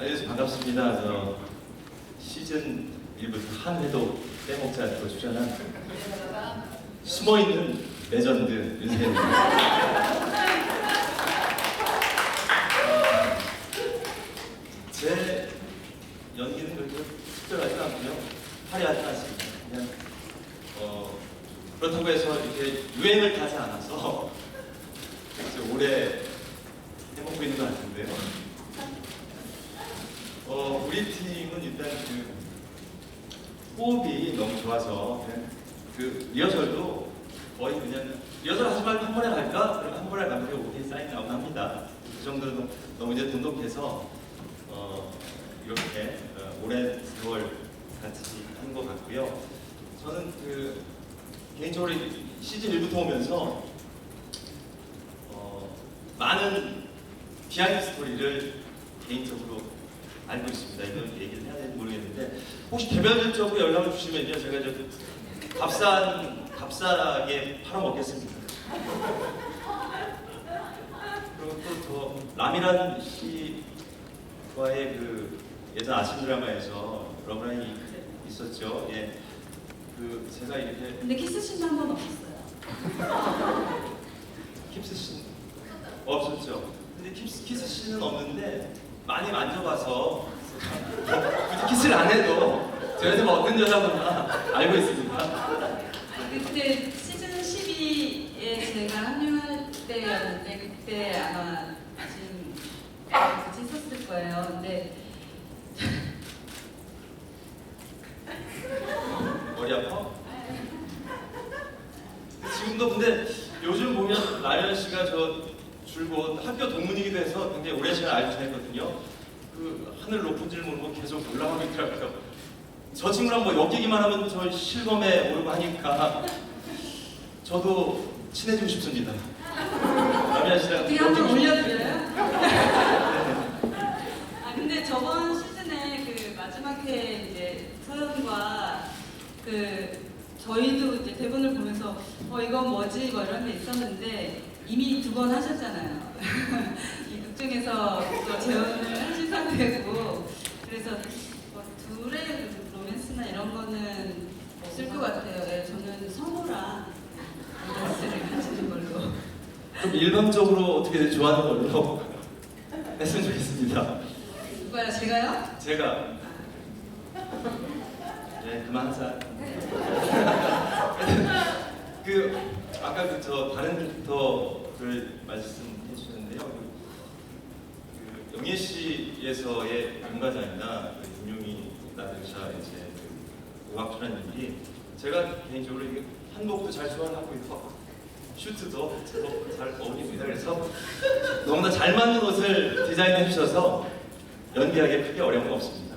안녕하세요. 반갑습니다. 저 시즌 1부터 한 회도 빼먹지 않고 출연한 숨어있는 레전드 윤세입니다. 제 연기는 그렇게 특별하지 않고요. 화려하지 않습니다. 그냥 어, 그렇다고 해서 이렇게 유행을 타지 않아서 이제 오래 해먹고 있는 것 같은데요. 어, 우리 팀은 일단 그 호흡이 너무 좋아서 그 리허설도 거의 그냥 리허설 하지 말고 한 번에 갈까? 그럼 한 번에 가면 오케이 사인 나오고 합니다. 그 정도로 너무- 이제 돈독해서 어, 이렇게 어, 오랜 세월 같이 한 것 같고요. 저는 그 개인적으로 이 시즌 1부터 오면서 어, 많은 비하인드 스토리를 개인적으로 알고 있습니다. 이건 얘기를 해야 되는지 모르겠는데 혹시 개별적으로 연락을 주시면요 제가 저 값싼 값싸게 팔아먹겠습니다. 그리고 또 저 라미란 씨와의 그 예전 아침 드라마에서 러브라인이 있었죠. 예. 그 제가 이렇게 근데 키스씬도 한 번 없었어요. 킵스 씬 없었죠. 근데 킵스 키스 씬은 없는데 많이 만져봐서 굳이 키스를 안 해도 뭐 어떤 여자구나 알고 있습니다. 아니, 그때 시즌 12에 제가 합류할 때였는데 그때 아마 지금 같이 있었을 거예요. 근데 머리 아파? 지금도 근데 요즘 보면 라이언 씨가 저 줄곧 학교 동문이기도 해서 굉장히 오랜 시간 알고 지냈거든요. 그 하늘 높은 줄 모르고 계속 올라가고 있더라고요. 저 친구랑 뭐 엮이기만 하면 저 실검에 오르고 하니까 저도 친해지고 싶습니다. 라미안 씨랑 어떻게 한번 올려드려요? 아 근데 저번 시즌에 그 마지막 회 이제 서연과 그 저희도 이제 대본을 보면서 어 이건 뭐지 뭐 이런 게 있었는데 이미 두 번 하셨잖아요. 이 극중에서 또 재혼을 하신 상태고 그래서 뭐 둘의 로맨스나 이런 거는 없을 것 같아요. 예, 저는 성우랑 로맨스를 가지는 걸로. 좀 일방적으로 어떻게 좋아하는 걸로 했으면 좋겠습니다. 누가요? 제가요? 제가 네 그만하자. 그 아까 그 저 다른 캐릭터를 말씀해 주셨는데요. 그, 그 영예 씨에서의 윤과장이나 그 윤용이 나들샤 이제 그 오학철환님이 제가 개인적으로 이게 한복도 잘 소화하고 있고 슈트도 잘 어울립니다. 그래서 너무나 잘 맞는 옷을 디자인해 주셔서 연기하기에 크게 어려운 거 없습니다.